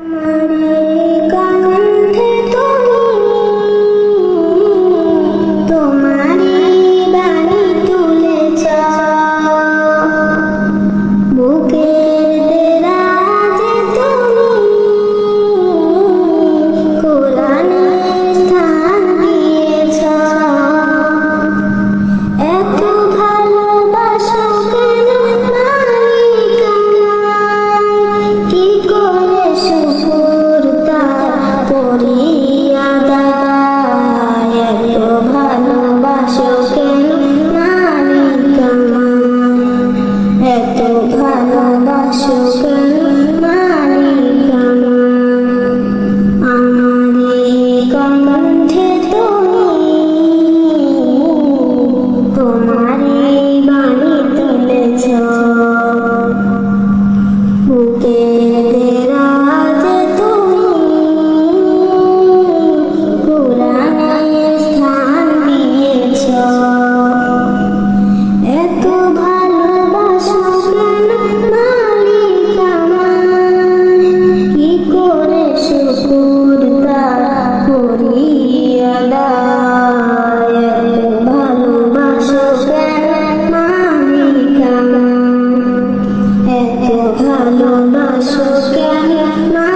আমার এত ভালোবাসো কেন মালিক এত ভালোবাসো কেন মালিক আমারে কন্ধে তুমি তোমারে বাণী তুলেছ। বুকে सुख है